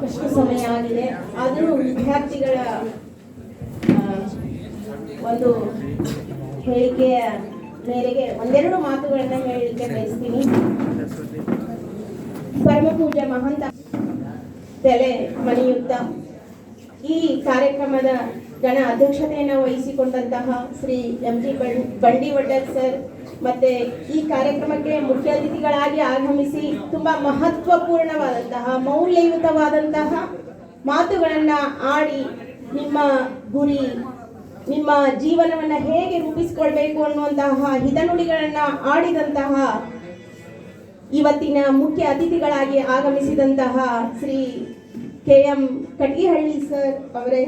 ಸಾಕಷ್ಟು ಸಮಯ ಆಗಿದೆ ಆದರೂ ವಿದ್ಯಾರ್ಥಿಗಳ ಒಂದು ಹೇಳಿಕೆಯ ಮೇರೆಗೆ ಒಂದೆರಡು ಮಾತುಗಳನ್ನ ಹೇಳಲಿಕ್ಕೆ ಬಯಸ್ತೀನಿ. ಪರಮ ಪೂಜೆ ಮಹಂತ ತಲೆ ಮನೆಯುತ್ತ ಈ ಕಾರ್ಯಕ್ರಮದ ಗಣ ಅಧ್ಯಕ್ಷತೆಯನ್ನು ವಹಿಸಿಕೊಂಡಂತಹ Shri M G Bandivaddar sir, ಮತ್ತೆ ಈ ಕಾರ್ಯಕ್ರಮಕ್ಕೆ ಮುಖ್ಯ ಅತಿಥಿಗಳಾಗಿ ಆಗಮಿಸಿ ತುಂಬಾ ಮಹತ್ವಪೂರ್ಣವಾದಂತಹ, ಮೌಲ್ಯಯುತವಾದಂತಹ ಮಾತುಗಳನ್ನ ಆಡಿ ನಿಮ್ಮ ಗುರಿ, ನಿಮ್ಮ ಜೀವನವನ್ನ ಹೇಗೆ ರೂಪಿಸಿಕೊಳ್ಬೇಕು ಅನ್ನುವಂತಹ ಹಿತನುಡಿಗಳನ್ನ ಆಡಿದಂತಹ ಇವತ್ತಿನ ಮುಖ್ಯ ಅತಿಥಿಗಳಾಗಿ ಆಗಮಿಸಿದಂತಹ Shri K M Kattihalli sir ಅವರೇ.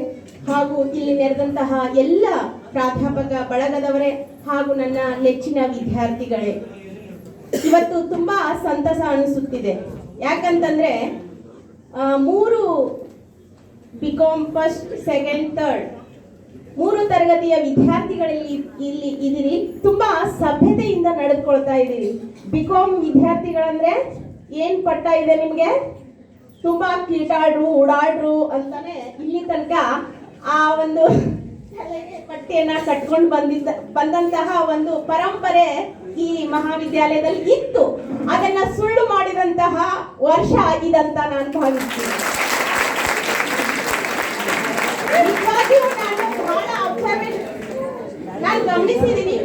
ಹಾಗೂ ಇಲ್ಲಿ ನೆರೆದಂತಹ ಎಲ್ಲ ಪ್ರಾಧ್ಯಾಪಕ ಬಳಗದವರೇ ಹಾಗೂ ನನ್ನ ನೆಚ್ಚಿನ ವಿದ್ಯಾರ್ಥಿಗಳೇ. ಇವತ್ತು ತುಂಬಾ ಸಂತಸ ಅನಿಸುತ್ತಿದೆ. ಯಾಕಂತಂದ್ರೆ ಮೂರು ಬಿಕಾಮ್ ಫಸ್ಟ್ ಸೆಕೆಂಡ್ ಥರ್ಡ್ ಮೂರು ತರಗತಿಯ ವಿದ್ಯಾರ್ಥಿಗಳಲ್ಲಿ ಇಲ್ಲಿ ಇದ್ದೀರಿ. ತುಂಬಾ ಸಭ್ಯತೆಯಿಂದ ನಡೆದುಕೊಳ್ತಾ ಇದ್ದೀರಿ. ಬಿಕಾಮ್ ವಿದ್ಯಾರ್ಥಿಗಳಂದ್ರೆ ಏನ್ ಪಟ್ಟ ಇದೆ ನಿಮ್ಗೆ? ತುಂಬಾ ಕೀಟಾಡ್ರು, ಓಡಾಡ್ರು ಅಂತಾನೆ ಇಲ್ಲಿ ತನಕ ಆ ಒಂದು ಪಟ್ಟಿಯನ್ನ ಕಟ್ಕೊಂಡು ಬಂದಿದ್ದ, ಬಂದಂತಹ ಒಂದು ಪರಂಪರೆ ಈ ಮಹಾವಿದ್ಯಾಲಯದಲ್ಲಿ ಇತ್ತು. ಅದನ್ನ ಸುಳ್ಳು ಮಾಡಿದಂತಹ ವರ್ಷ ಆಗಿದಂತ ನಾನು ಭಾವಿಸ್ತೀನಿ ನಿಜವಾಗಿಯೂ ನಾನು ಬಹಳ observation- ನಾನು ಗಮನಿಸಿದ್ದೀನಿ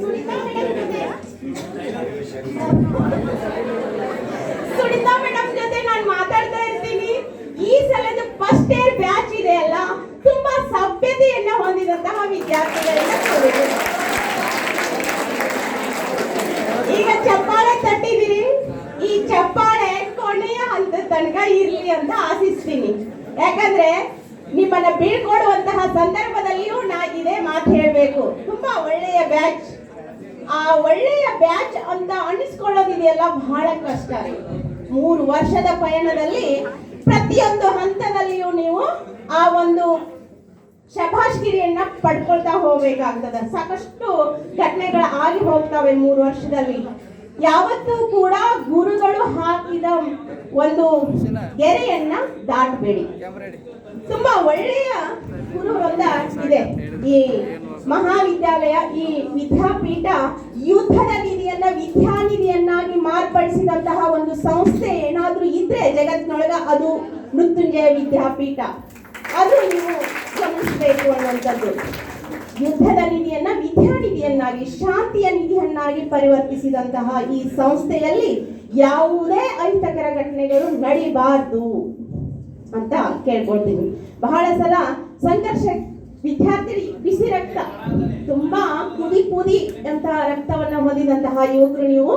ಸುನಿತಾ ಮೇಡಮ್ ಜೊತೆ ಸುನಿತಾ ಮೇಡಮ್ ಜೊತೆ ನಾನು ಮಾತಾಡ್ತಾ ಇರ್ತೀನಿ ಈ ಸಲದ ಫಸ್ಟ್ ಇಯರ್ ಬ್ಯಾಚ್ ಇದೆ ಅಲ್ಲ ತುಂಬಾ ಸಭ್ಯತೆಯನ್ನ ಈಗ ಚಪ್ಪಾಳೆ ತಟ್ಟಿದಿರಿ ಈ ಚಪ್ಪಾಳೆ ಕೊನೆಯ ಹಂತದ ತನಕ ಇರ್ಲಿ ಅಂತ ಆಶಿಸ್ತೀನಿ. ಯಾಕಂದ್ರೆ ನಿಮ್ಮನ್ನ ಬೀಳ್ಕೊಡುವಂತಹ ಸಂದರ್ಭದಲ್ಲಿಯೂ ನಾ ಇದೇ ಮಾತು ಹೇಳಬೇಕು. ತುಂಬಾ ಒಳ್ಳೆಯ ಬ್ಯಾಚ್. ಆ ಒಳ್ಳೆಯ ಬ್ಯಾಚ್ ಅಂತ ಅನಿಸ್ಕೊಳ್ಳೋದಿದೆಯಲ್ಲ ಬಹಳ ಕಷ್ಟ. ಮೂರು ವರ್ಷದ ಪಯಣದಲ್ಲಿ ಪ್ರತಿಯೊಂದು ಹಂತದಲ್ಲಿಯೂ ನೀವು ಆ ಒಂದು ಶಭಾಷ್ಗಿರಿಯನ್ನ ಪಡ್ಕೊಳ್ತಾ ಹೋಗ್ಬೇಕಾಗ್ತದ. ಸಾಕಷ್ಟು ಘಟನೆಗಳು ಆಗಿ ಹೋಗ್ತವೆ ಮೂರು ವರ್ಷದಲ್ಲಿ. ಯಾವತ್ತೂ ಕೂಡ ಗುರುಗಳು ಹಾಕಿದ ಒಂದು ಗೆರೆಯನ್ನ ದಾಟಬೇಡಿ. ತುಂಬಾ ಒಳ್ಳೆಯ ಗುರುವೃಂದ ಇದೆ. ಈ ಮಹಾವಿದ್ಯಾಲಯ, ಈ ವಿದ್ಯಾಪೀಠ ಯುದ್ಧದ ನಿಧಿಯನ್ನ, ವಿದ್ಯಾನಿಧಿಯನ್ನಾಗಿ ಮಾರ್ಪಡಿಸಿದಂತಹ ಒಂದು ಸಂಸ್ಥೆ ಏನಾದ್ರೂ ಇದ್ರೆ ಜಗತ್ತಿನೊಳಗ ಅದು ಮೃತ್ಯುಂಜಯ ವಿದ್ಯಾಪೀಠ. ಅದು ನೀವು ಗಮನಿಸಬೇಕು ಅನ್ನುವಂಥದ್ದು. ಯುದ್ಧದ ನಿಧಿಯನ್ನ ವಿದ್ಯಾನಿಧಿಯನ್ನಾಗಿ ಶಾಂತಿಯ ನಿಧಿಯನ್ನಾಗಿ ಪರಿವರ್ತಿಸಿದಂತಹ ಈ ಸಂಸ್ಥೆಯಲ್ಲಿ ಯಾವುದೇ ಅಹಿತಕರ ಘಟನೆಗಳು ನಡಿಬಾರ್ದು ಅಂತ ಕೇಳ್ಕೊಳ್ತೀನಿ ಬಹಳ ಸಲ ಸಂಘರ್ಷ ವಿದ್ಯಾರ್ಥಿ ಬಿಸಿ ರಕ್ತ, ತುಂಬಾ ಕುದಿ ಕುದಿ ಅಂತ ರಕ್ತವನ್ನ ಹೊಂದಿದಂತಹ ಯುವಕರು ನೀವು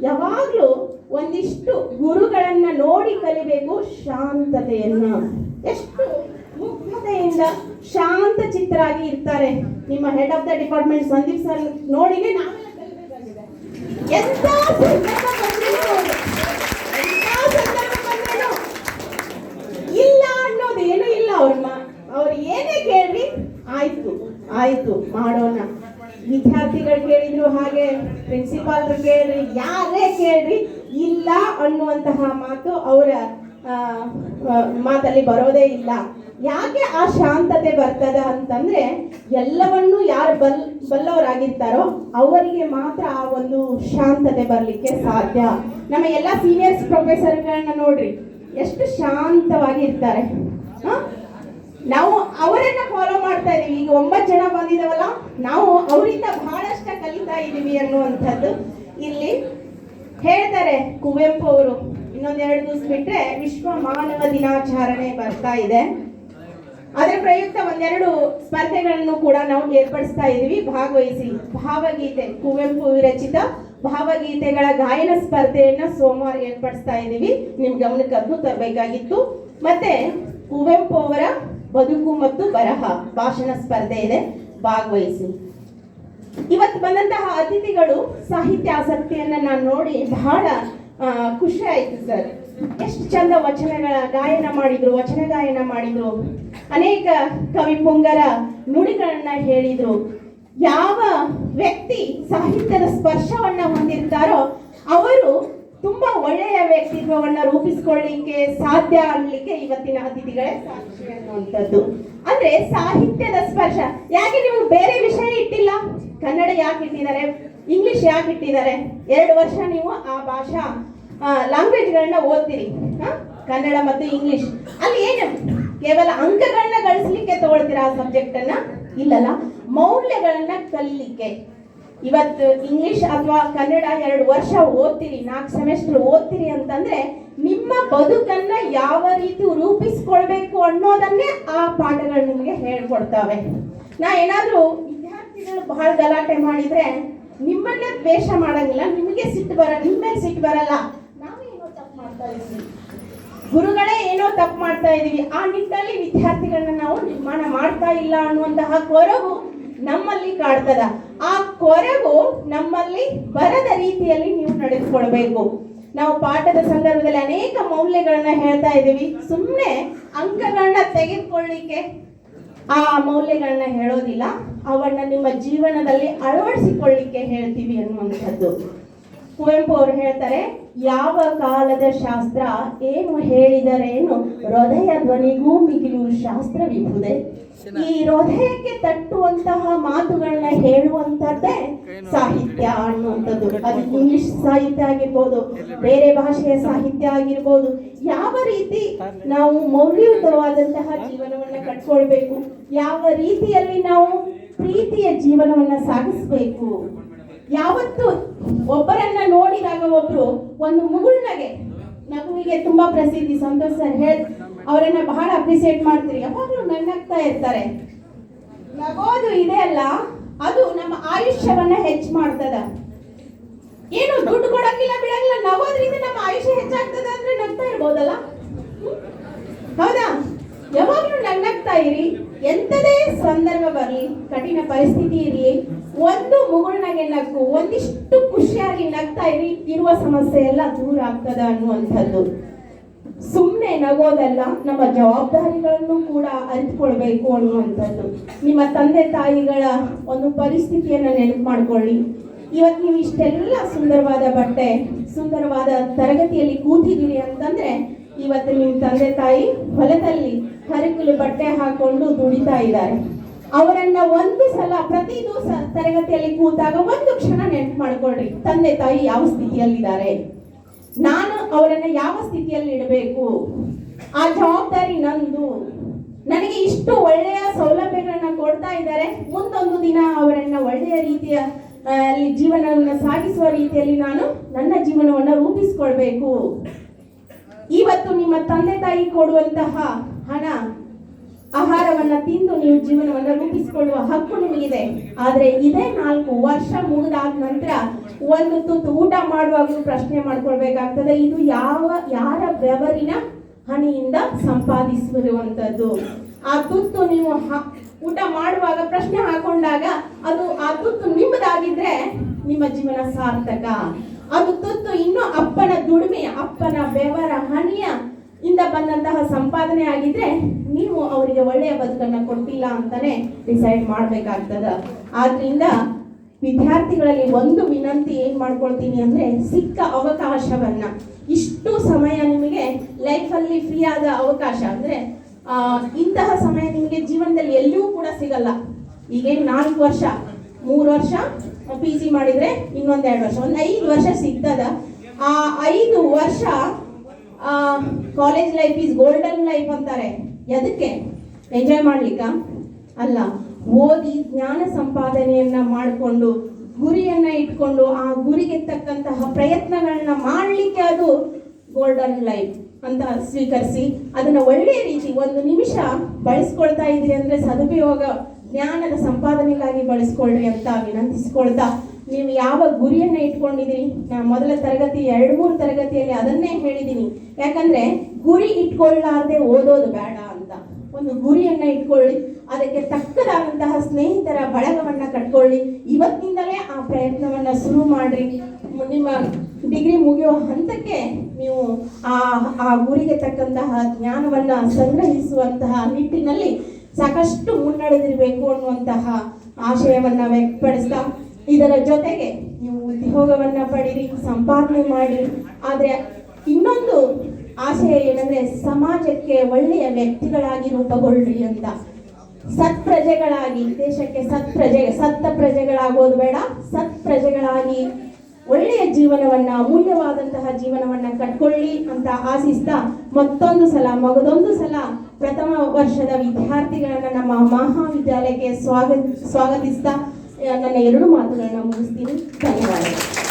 ಯಾವಾಗ್ಲೂ ಒಂದಿಷ್ಟು ಗುರುಗಳನ್ನ ನೋಡಿ ಕಲಿಬೇಕು ಶಾಂತತೆಯನ್ನ. ಎಷ್ಟು ಮುಗ್ಧತೆಯಿಂದ ಶಾಂತ ಚಿತ್ತರಾಗಿ ಇರ್ತಾರೆ. ನಿಮ್ಮ head of the department Sandeep sir ನೋಡಿನೇ ನಾವೆಲ್ಲ ಎಂತ ಇಲ್ಲ ಅನ್ನೋದು ಏನು ಇಲ್ಲ ಅವ್ರ ಅವ್ರು ಏನೇ ಕೇಳ್ರಿ ಆಯ್ತು ಆಯ್ತು ಮಾಡೋಣ. ವಿದ್ಯಾರ್ಥಿಗಳು ಕೇಳಿದ್ರು ಹಾಗೆ ಪ್ರಿನ್ಸಿಪಾಲ್ ಕೇಳ್ರಿ, ಯಾರೇ ಕೇಳ್ರಿ ಇಲ್ಲ ಅನ್ನುವಂತಹ ಮಾತು ಅವರ ಮಾತಲ್ಲಿ ಬರೋದೇ ಇಲ್ಲ. ಯಾಕೆ ಆ ಶಾಂತತೆ ಬರ್ತದ ಅಂತಂದ್ರೆ ಎಲ್ಲವನ್ನೂ ಯಾರು ಬಲ್, ಬಲ್ಲವರಾಗಿರ್ತಾರೋ ಅವರಿಗೆ ಮಾತ್ರ ಆ ಒಂದು ಶಾಂತತೆ ಬರಲಿಕ್ಕೆ ಸಾಧ್ಯ. ನಮ್ಮ ಎಲ್ಲ ಸೀನಿಯರ್ಸ್ ಪ್ರೊಫೆಸರ್ಗಳನ್ನ ನೋಡ್ರಿ, ಎಷ್ಟು ಶಾಂತವಾಗಿ ಇರ್ತಾರೆ ನಾವು ಅವರನ್ನ ಫಾಲೋ ಮಾಡ್ತಾ ಇದೀವಿ ಈಗ ಒಂಬತ್ತು ಜನ ಬಂದಿದವಲ್ಲ, ನಾವು ಅವರಿಂದ ಬಹಳಷ್ಟ ಕಲಿತಾ ಇದೀವಿ ಅನ್ನುವಂಥದ್ದು ಇಲ್ಲಿ ಹೇಳ್ತಾರೆ ಕುವೆಂಪು ಅವರು. ಇನ್ನೊಂದೆರಡು ದಿವಸ ಬಿಟ್ರೆ ವಿಶ್ವ ಮಾನವ ದಿನಾಚರಣೆ ಬರ್ತಾ ಇದೆ. ಅದರ ಪ್ರಯುಕ್ತ ಒಂದೆರಡು ಸ್ಪರ್ಧೆಗಳನ್ನು ಕೂಡ ನಾವು ಏರ್ಪಡಿಸ್ತಾ ಇದೀವಿ ಭಾಗವಹಿಸಿ, ಭಾವಗೀತೆ, ಕುವೆಂಪು ವಿರಚಿತ ಭಾವಗೀತೆಗಳ ಗಾಯನ ಸ್ಪರ್ಧೆಯನ್ನ ಸೋಮವಾರ ಏರ್ಪಡಿಸ್ತಾ ಇದೀವಿ ನಿಮ್ ಗಮನಕ್ಕೆ ಅದನ್ನು ತರಬೇಕಾಗಿತ್ತು. ಮತ್ತೆ ಕುವೆಂಪು ಅವರ ಬದುಕು ಮತ್ತು ಬರಹ ಭಾಷಣ ಸ್ಪರ್ಧೆ ಇದೆ. ಭಾಗವಹಿಸಿ. ಇವತ್ತು ಬಂದಂತಹ ಅತಿಥಿಗಳು ಸಾಹಿತ್ಯ ಆಸಕ್ತಿಯನ್ನ ನಾನು ನೋಡಿ ಬಹಳ ಖುಷಿ ಆಯ್ತು ಸರ್. ಎಷ್ಟು ಚಂದ ವಚನಗಳ ಗಾಯನ ಮಾಡಿದ್ರು, ವಚನ ಗಾಯನ ಮಾಡಿದ್ರು. ಅನೇಕ ಕವಿ ಪೊಂಗರ ನುಡಿಗಳನ್ನ ಹೇಳಿದ್ರು. ಯಾವ ವ್ಯಕ್ತಿ ಸಾಹಿತ್ಯದ ಸ್ಪರ್ಶವನ್ನ ಹೊಂದಿರ್ತಾರೋ ಅವರು ತುಂಬಾ ಒಳ್ಳೆಯ ವ್ಯಕ್ತಿತ್ವವನ್ನ ರೂಪಿಸ್ಕೊಳ್ಳಿಕ್ಕೆ ಸಾಧ್ಯ ಆಗ್ಲಿಕ್ಕೆ ಇವತ್ತಿನ ಅತಿಥಿಗಳೇ ಸಾಕ್ಷಿ ಅನ್ನುವಂಥದ್ದು. ಅಂದ್ರೆ ಸಾಹಿತ್ಯದ ಸ್ಪರ್ಶ. ಯಾಕೆ ನೀವು ಬೇರೆ ವಿಷಯ ಇಟ್ಟಿಲ್ಲ? ಕನ್ನಡ ಯಾಕೆ ಇಟ್ಟಿದ್ದಾರೆ? ಇಂಗ್ಲಿಷ್ ಯಾಕೆ ಇಟ್ಟಿದ್ದಾರೆ? ಎರಡು ವರ್ಷ ನೀವು ಆ ಭಾಷಾ ಲ್ಯಾಂಗ್ವೇಜ್ಗಳನ್ನ ಓದ್ತೀರಿ? ಕನ್ನಡ ಮತ್ತು ಇಂಗ್ಲಿಷ್ ಅಲ್ಲಿ ಏನು? ಕೇವಲ ಅಂಕಗಳನ್ನ ಗಳಿಸ್ಲಿಕ್ಕೆ ತಗೊಳ್ತೀರಾ ಆ ಸಬ್ಜೆಕ್ಟ್ ಅನ್ನ? ಇಲ್ಲಲ್ಲ. ಮೌಲ್ಯಗಳನ್ನ ಕಲಿಲಿಕ್ಕೆ. ಇವತ್ತು ಇಂಗ್ಲಿಷ್ ಅಥವಾ ಕನ್ನಡ ಎರಡು ವರ್ಷ ಓದ್ತೀರಿ, ನಾಲ್ಕು ಸೆಮೆಸ್ಟರ್ ಓದ್ತೀರಿ ಅಂತಂದ್ರೆ ನಿಮ್ಮ ಬದುಕನ್ನ ಯಾವ ರೀತಿ ರೂಪಿಸ್ಕೊಳ್ಬೇಕು ಅನ್ನೋದನ್ನೇ ಆ ಪಾಠಗಳು ನಿಮಗೆ ಹೇಳ್ಕೊಡ್ತಾವೆ. ನಾ ಏನಾದರೂ ಬಹಳ ಗಲಾಟೆ ಮಾಡಿದ್ರೆ ನಿಮ್ಮನ್ನೇ ದ್ವೇಷ ಮಾಡಂಗಿಲ್ಲ, ನಿಮಗೆ ಸಿಟ್ಟು ಬರ ನಿಮ್ಮೇಲೆ ಸಿಟ್ಟು ಬರಲ್ಲ. ನಾವೇನೋ ತಪ್ಪು ಮಾಡ್ತಾ ಇದ್ದೀವಿ. ಗುರುಗಳೇ ಏನೋ ತಪ್ಪು ಮಾಡ್ತಾ ಇದ್ದೀವಿ. ಆ ನಿಟ್ಟಲ್ಲಿ ವಿದ್ಯಾರ್ಥಿಗಳನ್ನ ನಾವು ನಿರ್ಮಾಣ ಮಾಡ್ತಾ ಇಲ್ಲ ಅನ್ನುವಂತಹ ಕೊರವು ನಮ್ಮಲ್ಲಿ ಕಾಡ್ತದ. ಆ ಕೊರವು ನಮ್ಮಲ್ಲಿ ಬರದ ರೀತಿಯಲ್ಲಿ ನೀವು ನಡೆದುಕೊಳ್ಬೇಕು. ನಾವು ಪಾಠದ ಸಂದರ್ಭದಲ್ಲಿ ಅನೇಕ ಮೌಲ್ಯಗಳನ್ನ ಹೇಳ್ತಾ ಇದ್ದೀವಿ. ಸುಮ್ಮನೆ ಅಂಕಗಳನ್ನ ತೆಗೆದುಕೊಳ್ಳಿಕ್ಕೆ ಆ ಮೌಲ್ಯಗಳನ್ನ ಹೇಳೋದಿಲ್ಲ. ಅವನ್ನ ನಿಮ್ಮ ಜೀವನದಲ್ಲಿ ಅಳವಡಿಸಿಕೊಳ್ಳಿಕ್ಕೆ ಹೇಳ್ತೀವಿ ಅನ್ನುವಂಥದ್ದು ಕುವೆಂಪು ಅವರು ಹೇಳ್ತಾರೆ ಯಾವ ಕಾಲದ ಶಾಸ್ತ್ರ ಏನು ಹೇಳಿದರೇನು? ಹೃದಯ ಧ್ವನಿಗೂ ಮಿಗಿಲು ಶಾಸ್ತ್ರ ವಿಭುದೆ. ಈ ಹೃದಯಕ್ಕೆ ತಟ್ಟುವಂತಹ ಮಾತುಗಳನ್ನ ಹೇಳುವಂತದ್ದೇ ಸಾಹಿತ್ಯ ಅನ್ನುವಂಥದ್ದು. ಅದು ಇಂಗ್ಲಿಷ್ ಸಾಹಿತ್ಯ ಆಗಿರ್ಬೋದು ಬೇರೆ ಭಾಷೆಯ ಸಾಹಿತ್ಯ ಆಗಿರ್ಬೋದು. ಯಾವ ರೀತಿ ನಾವು ಮೌಲ್ಯಯುತವಾದಂತಹ ಜೀವನವನ್ನ ಕಟ್ಕೊಳ್ಬೇಕು? ಯಾವ ರೀತಿಯಲ್ಲಿ ನಾವು ಪ್ರೀತಿಯ ಜೀವನವನ್ನ ಸಾಗಿಸ್ಬೇಕು? ಯಾವತ್ತು ಒಬ್ಬರನ್ನ ನೋಡಿದಾಗ ಒಬ್ರು ಒಂದು ಮುಗುಳ್ನಗೆ ನಗುವಿಗೆ ತುಂಬಾ ಪ್ರಸಿದ್ಧಿ. ಸಂತೋಷ್ ಸರ್ ಹೇಳ್, ಅವರನ್ನ ಬಹಳ ಅಪ್ರಿಸಿಯೇಟ್ ಮಾಡ್ತೀರಿ. ಯಾವಾಗ್ಲೂ ನಗ್ನಗ್ತಾ ಇರ್ತಾರೆ. ನಗೋದು ಇದೆ ಅಲ್ಲ, ಅದು ನಮ್ಮ ಆಯುಷ್ಯವನ್ನ ಹೆಚ್ಚು ಮಾಡ್ತದ. ಏನು ದುಡ್ಡು ಕೊಡಂಗಿಲ್ಲ, ಬಿಡಂಗಿಲ್ಲ, ನಗೋದ್ರಿಂದ ನಮ್ಮ ಆಯುಷ್ಯ ಹೆಚ್ಚಾಗ್ತದ ಅಂದ್ರೆ ನಗ್ತಾ ಇರ್ಬೋದಲ್ಲ? ಹೌದಾ? ಯಾವಾಗ್ಲೂ ನಗ್ನಗ್ತಾ ಇರಿ. ಎಂತದೇ ಸಂದರ್ಭ ಬರಲಿ, ಕಠಿಣ ಪರಿಸ್ಥಿತಿ ಇರಲಿ ಒಂದು ಮುಗುಳ್ನಾಗೆ ನಗು ಒಂದಿಷ್ಟು ಖುಷಿಯಾಗಿ ನಗ್ತಾ ಇರಿ, ಇರುವ ಸಮಸ್ಯೆ ಎಲ್ಲ ದೂರ ಆಗ್ತದ ಅನ್ನುವಂಥದ್ದು. ಸುಮ್ಮನೆ ನಗೋದಲ್ಲ, ನಮ್ಮ ಜವಾಬ್ದಾರಿಗಳನ್ನು ಕೂಡ ಅರಿತುಕೊಳ್ಬೇಕು ಅನ್ನುವಂಥದ್ದು. ನಿಮ್ಮ ತಂದೆ ತಾಯಿಗಳ ಒಂದು ಪರಿಸ್ಥಿತಿಯನ್ನು ನೆನಪು ಮಾಡ್ಕೊಳ್ಳಿ. ಇವತ್ತು ನೀವು ಇಷ್ಟೆಲ್ಲ ಸುಂದರವಾದ ಬಟ್ಟೆ, ಸುಂದರವಾದ ತರಗತಿಯಲ್ಲಿ ಕೂತಿದ್ದೀರಿ ಅಂತಂದ್ರೆ, ಇವತ್ತು ನಿಮ್ಮ ತಂದೆ ತಾಯಿ ಹೊಲದಲ್ಲಿ ಹರಕಲು ಬಟ್ಟೆ ಹಾಕೊಂಡು ದುಡಿತಾ ಇದ್ದಾರೆ. ಅವರನ್ನ ಒಂದು ಸಲ ಪ್ರತಿ ದಿವಸ ತರಗತಿಯಲ್ಲಿ ಕೂತಾಗ ಒಂದು ಕ್ಷಣ ನೆನಪು ಮಾಡ್ಕೊಳ್ರಿ. ತಂದೆ ತಾಯಿ ಯಾವ ಸ್ಥಿತಿಯಲ್ಲಿದ್ದಾರೆ? ನಾನು ಅವರನ್ನ ಯಾವ ಸ್ಥಿತಿಯಲ್ಲಿ ಇಡಬೇಕು? ಆ ಜವಾಬ್ದಾರಿ ನಂದು. ನನಗೆ ಇಷ್ಟು ಒಳ್ಳೆಯ ಸೌಲಭ್ಯಗಳನ್ನ ಕೊಡ್ತಾ ಇದ್ದಾರೆ. ಮುಂದೊಂದು ದಿನ ಅವರನ್ನ ಒಳ್ಳೆಯ ರೀತಿಯ ಜೀವನವನ್ನು ಸಾಗಿಸುವ ರೀತಿಯಲ್ಲಿ ನಾನು ನನ್ನ ಜೀವನವನ್ನು ರೂಪಿಸ್ಕೊಳ್ಬೇಕು. ಇವತ್ತು ನಿಮ್ಮ ತಂದೆ ತಾಯಿ ಕೊಡುವಂತಹ ಹಣ ಆಹಾರವನ್ನ ತಿಂದು ನೀವು ಜೀವನವನ್ನ ರೂಪಿಸಿಕೊಳ್ಳುವ ಹಕ್ಕು ನಿಮಗಿದೆ. ಆದ್ರೆ ಇದೇ ನಾಲ್ಕು ವರ್ಷ ಮುಗಿದಾದ ನಂತರ ಒಂದು ತುತ್ತು ಊಟ ಮಾಡುವಾಗಲೂ ಪ್ರಶ್ನೆ ಮಾಡ್ಕೊಳ್ಬೇಕಾಗ್ತದೆ, ಇದು ಯಾವ, ಯಾರ ಬೆವರಿನ ಹಣಿಯಿಂದ ಸಂಪಾದಿಸಿರುವಂತದ್ದು ಆ ತುತ್ತು ನೀವು ಊಟ ಮಾಡುವಾಗ ಪ್ರಶ್ನೆ ಹಾಕೊಂಡಾಗ ಅದು, ಆ ತುತ್ತು ನಿಮ್ಮದಾಗಿದ್ರೆ ನಿಮ್ಮ ಜೀವನ ಸಾರ್ಥಕ. ಅದು ತುತ್ತು ಇನ್ನು ಅಪ್ಪನ ದುಡಿಮೆ ಅಪ್ಪನ ಬೆವರ ಹಣಿಯ ಇಂದ ಬಂದಂತಹ ಸಂಪಾದನೆ ಆಗಿದ್ರೆ ನೀವು ಅವರಿಗೆ ಒಳ್ಳೆಯ ಬದುಕನ್ನು ಕೊಟ್ಟಿಲ್ಲ ಅಂತಾನೆ ಡಿಸೈಡ್ ಮಾಡ್ಬೇಕಾಗ್ತದ. ಆದ್ರಿಂದ ವಿದ್ಯಾರ್ಥಿಗಳಲ್ಲಿ ಒಂದು ವಿನಂತಿ ಏನ್ ಮಾಡ್ಕೊಳ್ತೀನಿ ಅಂದ್ರೆ ಸಿಕ್ಕ ಅವಕಾಶವನ್ನ. ಇಷ್ಟು ಸಮಯ ನಿಮಗೆ ಲೈಫಲ್ಲಿ ಫ್ರೀ ಆದ ಅವಕಾಶ ಅಂದ್ರೆ ಇಂತಹ ಸಮಯ ನಿಮಗೆ ಜೀವನದಲ್ಲಿ ಎಲ್ಲಿಯೂ ಕೂಡ ಸಿಗಲ್ಲ. ಈಗೇನು ನಾಲ್ಕು ವರ್ಷ, ಮೂರು ವರ್ಷ ಪಿ ಜಿ ಮಾಡಿದ್ರೆ ಇನ್ನೊಂದ್ ಎರಡು ವರ್ಷ, ಒಂದು ಐದು ವರ್ಷ ಸಿಗ್ತದ. ಆ ಐದು ವರ್ಷ college life is golden life ಅಂತಾರೆ. ಎದಕ್ಕೆ ಎಂಜಾಯ್ ಮಾಡ್ಲಿಕ್ಕ? ಅಲ್ಲ, ಓದಿ ಜ್ಞಾನ ಸಂಪಾದನೆಯನ್ನ ಮಾಡಿಕೊಂಡು, ಗುರಿಯನ್ನ ಇಟ್ಕೊಂಡು, ಆ ಗುರಿಗೆ ತಕ್ಕಂತಹ ಪ್ರಯತ್ನಗಳನ್ನ ಮಾಡಲಿಕ್ಕೆ ಅದು ಗೋಲ್ಡನ್ ಲೈಫ್ ಅಂತ ಸ್ವೀಕರಿಸಿ, ಅದನ್ನ ಒಳ್ಳೆಯ ರೀತಿ ಒಂದು ನಿಮಿಷ ಬಳಸ್ಕೊಳ್ತಾ ಇದ್ರಿ ಅಂದ್ರೆ ಸದುಪಯೋಗ ಜ್ಞಾನದ ಸಂಪಾದನೆಗಾಗಿ ಬಳಸ್ಕೊಳ್ಳಿ ಅಂತ ವಿನಂತಿಸ್ಕೊಳ್ತಾ ನೀವು ಯಾವ ಗುರಿಯನ್ನ ಇಟ್ಕೊಂಡಿದ್ದೀರಿ? ನಾ ಮೊದಲ ತರಗತಿ, ಎರಡು, ಮೂರು ತರಗತಿಯಲ್ಲಿ ಅದನ್ನೇ ಹೇಳಿದ್ದೀನಿ. ಯಾಕಂದ್ರೆ ಗುರಿ ಇಟ್ಕೊಳ್ಳಾರ್ದೆ ಓದೋದು ಬೇಡ ಅಂತ. ಒಂದು ಗುರಿಯನ್ನ ಇಟ್ಕೊಳ್ಳಿ, ಅದಕ್ಕೆ ತಕ್ಕದಾದಂತಹ ಸ್ನೇಹಿತರ ಬಳಗವನ್ನ ಕಟ್ಕೊಳ್ಳಿ. ಇವತ್ತಿನಿಂದಲೇ ಆ ಪ್ರಯತ್ನವನ್ನ ಶುರು ಮಾಡ್ರಿ. ನಿಮ್ಮ ಡಿಗ್ರಿ ಮುಗಿಯೋ ಹಂತಕ್ಕೆ ನೀವು ಆ ಆ ಗುರಿಗೆ ತಕ್ಕಂತಹ ಜ್ಞಾನವನ್ನ ಸಂಗ್ರಹಿಸುವಂತಹ ನಿಟ್ಟಿನಲ್ಲಿ ಸಾಕಷ್ಟು ಮುನ್ನಡೆದಿರಬೇಕು ಅನ್ನುವಂತಹ ಆಶಯವನ್ನ ವ್ಯಕ್ತಪಡಿಸ್ತಾ ಇದರ ಜೊತೆಗೆ ನೀವು ಉದ್ಯೋಗವನ್ನ ಪಡೀರಿ, ಸಂಪಾದನೆ ಮಾಡಿ ಆದರೆ ಇನ್ನೊಂದು ಆಶಯ ಏನಂದ್ರೆ ಸಮಾಜಕ್ಕೆ ಒಳ್ಳೆಯ ವ್ಯಕ್ತಿಗಳಾಗಿ ರೂಪುಗೊಳ್ಳಿ ಅಂತ. ಸತ್ ಪ್ರಜೆಗಳಾಗಿ ದೇಶಕ್ಕೆ ಸತ್ ಪ್ರಜೆ ಸತ್ತ ಪ್ರಜೆಗಳಾಗೋದು ಬೇಡ. ಸತ್ ಪ್ರಜೆಗಳಾಗಿ ಒಳ್ಳೆಯ ಜೀವನವನ್ನ, ಅಮೂಲ್ಯವಾದಂತಹ ಜೀವನವನ್ನ ಕಟ್ಕೊಳ್ಳಿ ಅಂತ ಆಶಿಸ್ತಾ ಮತ್ತೊಂದು ಸಲ, ಮಗದೊಂದು ಸಲ ಪ್ರಥಮ ವರ್ಷದ ವಿದ್ಯಾರ್ಥಿಗಳನ್ನ ನಮ್ಮ ಮಹಾವಿದ್ಯಾಲಯಕ್ಕೆ ಸ್ವಾಗತ ಸ್ವಾಗತಿಸ್ತಾ ನನ್ನ ಎರಡು ಮಾತುಗಳನ್ನ ಮುಗಿಸ್ತೀನಿ. ಧನ್ಯವಾದಗಳು.